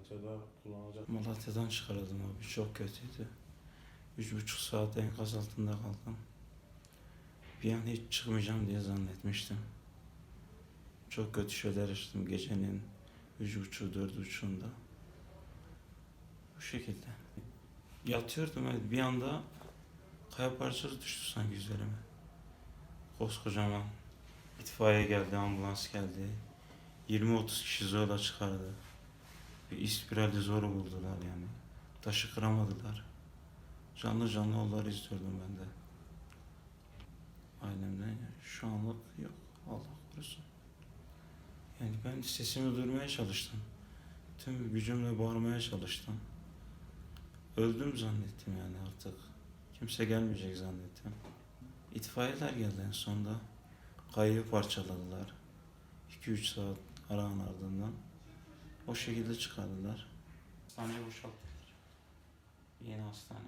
Malatya'da kullanacak. Malatya'dan çıkarıldım abi. Çok kötüydü. Üç buçuk saat enkaz altında kaldım. Bir an hiç çıkmayacağım diye zannetmiştim. Çok kötü şeyler yaşadım gecenin üç buçuğu dört buçuğunda. Bu şekilde. Yatıyordum evet. Bir anda kaya parçası düştü sanki üzerime. Koskocaman. İtfaiye geldi, ambulans geldi. 20-30 kişi zorla çıkardı. Bir ispirali zor buldular yani. Taşı kıramadılar. Canlı canlı onları izliyordum ben de. Ailemden şu anlık yok. Allah korusun. Yani ben sesimi duyurmaya çalıştım. Tüm gücümle bağırmaya çalıştım. Öldüm zannettim yani artık. Kimse gelmeyecek zannettim. İtfaiyeler geldi en sonunda. Kayığı parçaladılar. 2-3 saat aranın ardından. O şekilde çıkardılar. Hastaneye boşalttılar. Yeni hastane.